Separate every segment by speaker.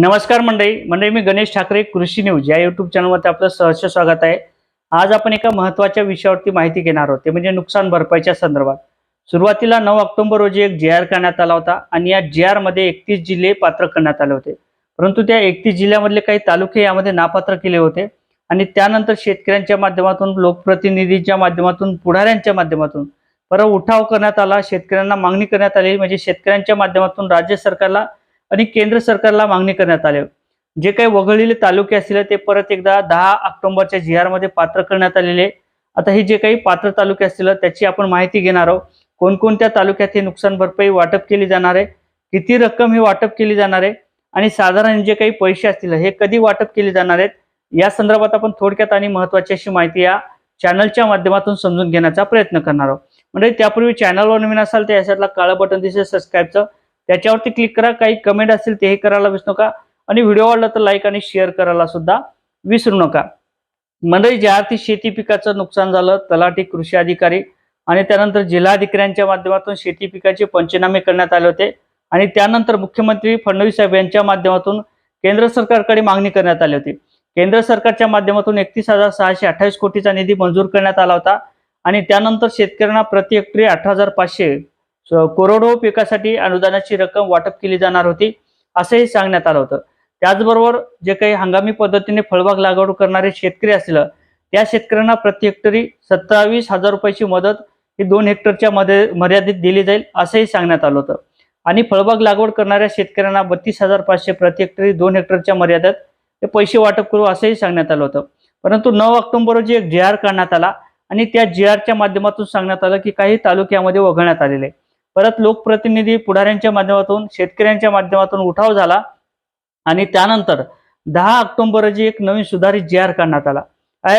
Speaker 1: नमस्कार मंडळी. मंडळी मी गणेश ठाकरे कृषी न्यूज या युट्यूब चॅनलमध्ये आपलं सहर्ष स्वागत आहे. आज आपण एका महत्त्वाच्या विषयावरती माहिती घेणार आहोत. ते म्हणजे नुकसान भरपाईच्या संदर्भात. सुरुवातीला नऊ ऑक्टोबर रोजी एक जे आर करण्यात आला होता आणि या जे आरमध्ये एकतीस जिल्हे पात्र करण्यात आले होते. परंतु त्या एकतीस जिल्ह्यामधले काही तालुके यामध्ये नापात्र केले होते आणि त्यानंतर शेतकऱ्यांच्या माध्यमातून लोकप्रतिनिधीच्या माध्यमातून पुढाऱ्यांच्या माध्यमातून परत उठाव करण्यात आला शेतकऱ्यांना मागणी करण्यात आली. म्हणजे शेतकऱ्यांच्या माध्यमातून राज्य सरकारला आणि केंद्र सरकारला मागणी करण्यात आली. जे काही वगळलेले तालुके असतील ते परत एकदा दहा ऑक्टोबरच्या जी मध्ये पात्र करण्यात आलेले. आता हे जे काही पात्र तालुके असतील त्याची आपण माहिती घेणार आहोत. कोणकोणत्या तालुक्यात हे नुकसान भरपाई वाटप केली जाणार आहे? किती रक्कम ही वाटप केली जाणार आहे? आणि साधारण जे काही पैसे असतील हे कधी वाटप केले जाणार आहेत? या संदर्भात आपण थोडक्यात आणि महत्वाची अशी माहिती या चॅनलच्या माध्यमातून समजून घेण्याचा प्रयत्न करणार आहोत. म्हणजे त्यापूर्वी चॅनलवर नवीन असाल तर याच्यातला काळं बटन दिसेल सबस्क्राईबचं. त्याच्यावरती क्लिक करा. काही कमेंट असतील हे करायला विसरू नका. आणि व्हिडिओ आवडला तर लाईक आणि शेअर करायला सुद्धा विसरू नका. मंडळी ज्या अर्थी शेती पिकाचं नुकसान झालं तलाठी कृषी अधिकारी आणि त्यानंतर जिल्हाधिकाऱ्यांच्या माध्यमातून शेती पिकाचे पंचनामे करण्यात आले होते. आणि त्यानंतर मुख्यमंत्री फडणवीस साहेब यांच्या माध्यमातून केंद्र सरकारकडे मागणी करण्यात आली होती. केंद्र सरकारच्या माध्यमातून एकतीस हजार सहाशे अठ्ठावीस कोटीचा निधी मंजूर करण्यात आला होता. आणि त्यानंतर शेतकऱ्यांना प्रति हेक्टरी अठरा हजार पाचशे करोडो पिकासाठी अनुदानाची रक्कम वाटप केली जाणार होती असंही सांगण्यात आलं होतं. त्याचबरोबर जे काही हंगामी पद्धतीने फळबाग लागवड करणारे शेतकरी असतील त्या शेतकऱ्यांना प्रति हेक्टरी सत्तावीस हजार रुपयाची मदत ही दोन हेक्टरच्या मध्ये मर्यादित दिली जाईल असंही सांगण्यात आलं होतं. आणि फळबाग लागवड करणाऱ्या शेतकऱ्यांना बत्तीस हजार पाचशे प्रति हेक्टरी दोन हेक्टरच्या मर्यादेत हे पैसे वाटप करू असंही सांगण्यात आलं होतं. परंतु नऊ ऑक्टोबर रोजी एक जे आर काढण्यात आला आणि त्या जे आरच्या माध्यमातून सांगण्यात आलं की काही तालुक्यामध्ये वगळण्यात आलेले. आहे. परत लोकप्रतिनिधी पुढाऱ्यांच्या माध्यमातून शेतकऱ्यांच्या माध्यमातून उठाव झाला. आणि त्यानंतर दहा ऑक्टोबर रोजी एक नवीन सुधारित जी आर काढण्यात आला.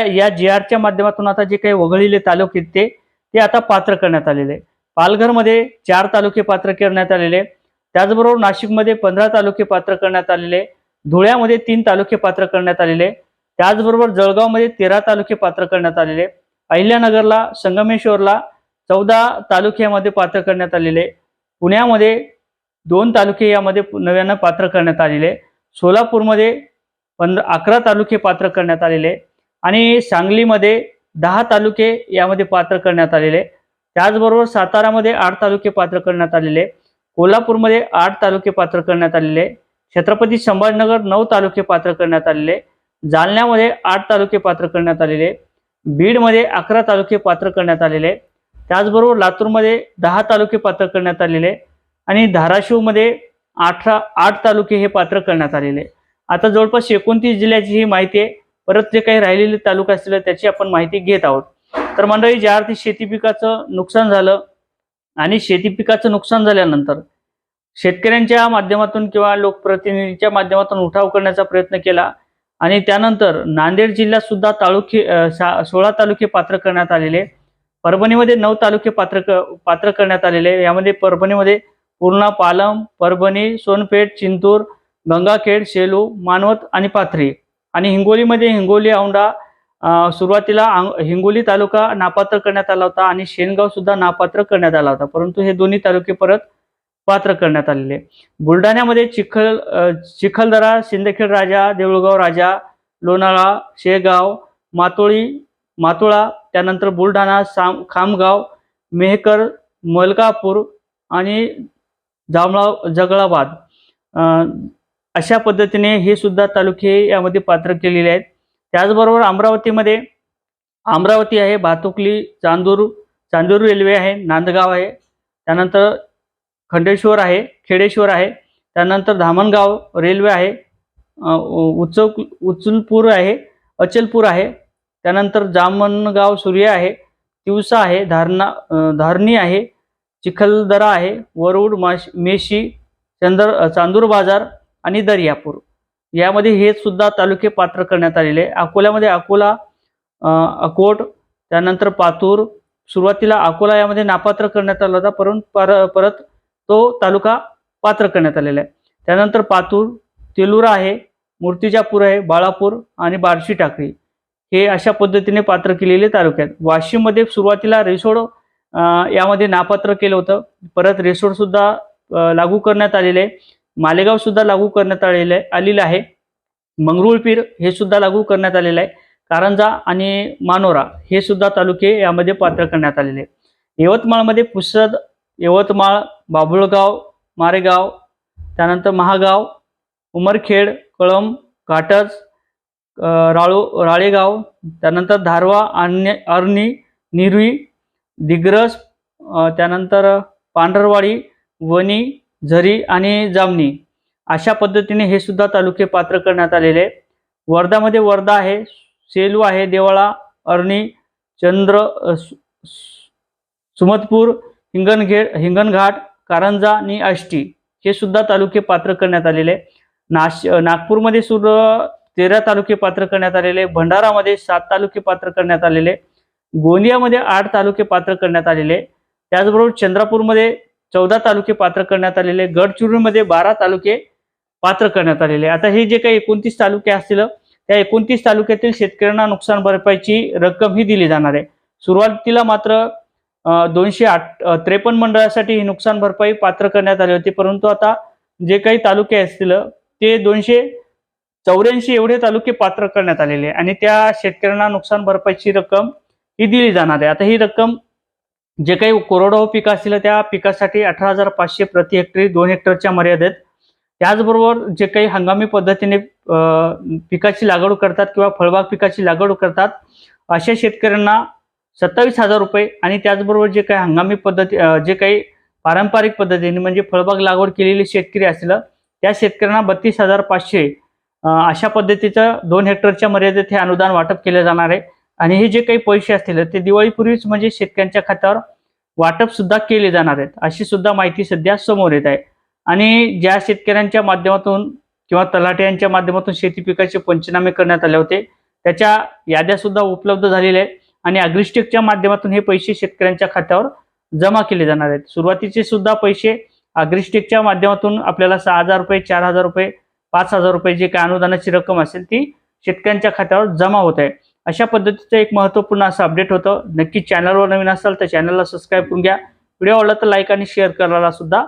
Speaker 1: या जी आरच्या माध्यमातून आता जे काही वगळलेले तालुके ते ते आता पात्र करण्यात आलेले पालघरमध्ये चार तालुके पात्र करण्यात आलेले त्याचबरोबर नाशिकमध्ये पंधरा तालुके पात्र करण्यात आलेले धुळ्यामध्ये तीन तालुके पात्र करण्यात आलेले त्याचबरोबर जळगावमध्ये तेरा तालुके पात्र करण्यात आलेले अहिल्यानगरला संगमेश्वरला चौदा तालुक्यामध्ये पात्र करण्यात आलेले. पुण्यामध्ये दोन तालुके यामध्ये नव्यानं पात्र करण्यात आलेले. सोलापूरमध्ये पंधरा अकरा तालुके पात्र करण्यात आलेले. आणि सांगलीमध्ये दहा तालुके यामध्ये पात्र करण्यात आलेले. त्याचबरोबर सातारामध्ये आठ तालुके पात्र करण्यात आलेले. कोल्हापूरमध्ये आठ तालुके पात्र करण्यात आलेले. छत्रपती संभाजीनगर नऊ तालुके पात्र करण्यात आलेले. जालन्यामध्ये आठ तालुके पात्र करण्यात आलेले. बीडमध्ये अकरा तालुके पात्र करण्यात आलेले. त्याचबरोबर लातूरमध्ये दहा तालुके पात्र करण्यात आलेले आणि धाराशिवमध्ये अठरा आठ तालुके हे पात्र करण्यात आलेले आता जवळपास एकोणतीस जिल्ह्याची ही माहिती आहे. परत जे काही राहिलेले तालुका असतील त्याची आपण माहिती घेत आहोत. तर मंडळी ज्या अर्थी शेती पिकाचं नुकसान झालं आणि शेती पिकाचं नुकसान झाल्यानंतर शेतकऱ्यांच्या माध्यमातून किंवा लोकप्रतिनिधीच्या माध्यमातून उठाव करण्याचा प्रयत्न केला आणि त्यानंतर नांदेड जिल्ह्यात सुद्धा तालुके सोळा तालुके पात्र करण्यात आलेले परभणीमध्ये नऊ तालुके पात्र क- पात्र करण्यात आलेले यामध्ये परभणीमध्ये पूर्णा पालम परभणी सोनपेठ चिंतूर गंगाखेड सेलू मानवत आणि पाथरी. आणि हिंगोलीमध्ये हिंगोली औंढा सुरुवातीला हिंगोली तालुका नापात्र करण्यात आला होता आणि शेनगाव सुद्धा नापात्र करण्यात आला होता. परंतु हे दोन्ही तालुके परत पात्र करण्यात आलेले बुलढाण्यामध्ये चिखल चिखलदरा सिंदखेड राजा देऊळगाव राजा लोणाळा शेगाव मातोळी मातोळा त्यानंतर बुलढाणा साम खामगाव मेहकर मलकापूर आणि जामळा जगळाबाद अशा पद्धतीने हे सुद्धा तालुके यामध्ये पात्र केलेले आहेत. त्याचबरोबर अमरावतीमध्ये अमरावती आहे भातुकली चांदूर चांदूर रेल्वे आहे नांदगाव आहे. त्यानंतर खंडेश्वर आहे खेडेश्वर आहे. त्यानंतर धामणगाव रेल्वे आहे अ, उचक उचलपूर आहे अचलपूर आहे. त्यानंतर जामणगाव सूर्य आहे तिवसा आहे धारणा धारणी आहे चिखलदरा आहे वरुड माश मेशी चंदर चांदूर बाजार आणि दर्यापूर. यामध्ये हे सुद्धा तालुके पात्र करण्यात आलेले आहे. अकोल्यामध्ये अकोला अकोट त्यानंतर पातूर सुरुवातीला अकोला यामध्ये नापात्र करण्यात आला होता परंतु पर परत तो तालुका पात्र करण्यात आलेला आहे. त्यानंतर पातूर तेलुरा आहे मूर्तिजापूर आहे बाळापूर आणि बार्शी टाकळी. हे अशा पद्धतीने पात्र केलेले तालुके आहेत वाशिममध्ये सुरुवातीला रेसोड यामध्ये नापात्र केलं होतं. परत रेसोडसुद्धा लागू करण्यात आलेले आहे. मालेगावसुद्धा लागू करण्यात आलेलं आहे आलेलं आहे. मंगरुळपीर हे सुद्धा लागू करण्यात आलेलं आहे. कारंजा आणि मानोरा हे सुद्धा तालुके यामध्ये पात्र करण्यात आलेले आहे यवतमाळमध्ये पुसद यवतमाळ बाभुळगाव मारेगाव त्यानंतर महागाव उमरखेड कळंब घाटज राळू राळेगाव त्यानंतर धारवा अन्य अर्नी निरुई दिग्रस त्यानंतर पांढरवाडी वणी झरी आणि जामणी. अशा पद्धतीने हे सुद्धा तालुके पात्र करण्यात आलेले आहे वर्धामध्ये वर्धा आहे सेलू आहे देवळा अर्णी चंद्र सु- सुमतपूर हिंगणघेड हिंगणघाट कारंजा आणि आष्टी. हे सुद्धा तालुके पात्र करण्यात आलेले आहे. नाश नागपूरमध्ये सुद्धा तेरा तालुके पात्र करण्यात आलेले भंडारामध्ये सात तालुके पात्र करण्यात आलेले गोंदियामध्ये आठ तालुके पात्र करण्यात आलेले त्याचबरोबर चंद्रपूरमध्ये चौदा तालुके पात्र करण्यात आलेले गडचिरोलीमध्ये बारा तालुके पात्र करण्यात आलेले. आता हे जे काही एकोणतीस तालुके असतील त्या एकोणतीस तालुक्यातील शेतकऱ्यांना नुकसान भरपाईची रक्कम ही दिली जाणार आहे. सुरुवातीला मात्र दोनशे आठ त्रेपन्न मंडळासाठी ही नुकसान भरपाई पात्र करण्यात आली होती परंतु आता जे काही तालुके असतील ते दोनशे चौऱ्याऐंशी एवढे तालुके पात्र करण्यात आलेले आहे. आणि त्या शेतकऱ्यांना नुकसान भरपाईची रक्कम ही दिली जाणार आहे. आता ही रक्कम जे काही कोरडवाहू पिकं असतील त्या पिकासाठी अठरा हजार पाचशे प्रति हेक्टरी दोन हेक्टरच्या मर्यादेत. त्याचबरोबर जे काही हंगामी पद्धतीने पिकाची लागवड करतात किंवा फळबाग पिकाची लागवड करतात अशा शेतकऱ्यांना सत्तावीस हजार रुपये आणि त्याचबरोबर जे काही हंगामी पद्धती जे काही पारंपरिक पद्धतीने म्हणजे फळबाग लागवड केलेले शेतकरी असतील त्या शेतकऱ्यांना बत्तीस हजार पाचशे अशा पद्धतीचं दोन हेक्टरच्या मर्यादेत हे अनुदान वाटप केलं जाणार आहे. आणि हे जे काही पैसे असतील ते दिवाळीपूर्वीच म्हणजे शेतकऱ्यांच्या खात्यावर वाटप सुद्धा केले जाणार आहेत अशी सुद्धा माहिती सध्या समोर येत आहे. आणि ज्या शेतकऱ्यांच्या माध्यमातून किंवा तलाट्यांच्या माध्यमातून शेती पिकाचे पंचनामे करण्यात आले होते त्याच्या याद्या सुद्धा उपलब्ध झालेल्या आहेत. आणि अग्रिस्टेकच्या माध्यमातून हे पैसे शेतकऱ्यांच्या खात्यावर जमा केले जाणार आहेत. सुरुवातीचे सुद्धा पैसे अग्रिस्टेकच्या माध्यमातून आपल्याला सहा हजार रुपये चार हजार रुपये पाच हजार रुपये जी काही अनुदानाची रक्कम असेल ती शेतकऱ्यांच्या खात्यावर जमा होत आहे. अशा पद्धतीचं एक महत्त्वपूर्ण असं अपडेट होतं. नक्की चॅनलवर नवीन असाल तर चॅनलला सबस्क्राईब करून घ्या. व्हिडिओ आवडला तर लाईक आणि शेअर करायला सुद्धा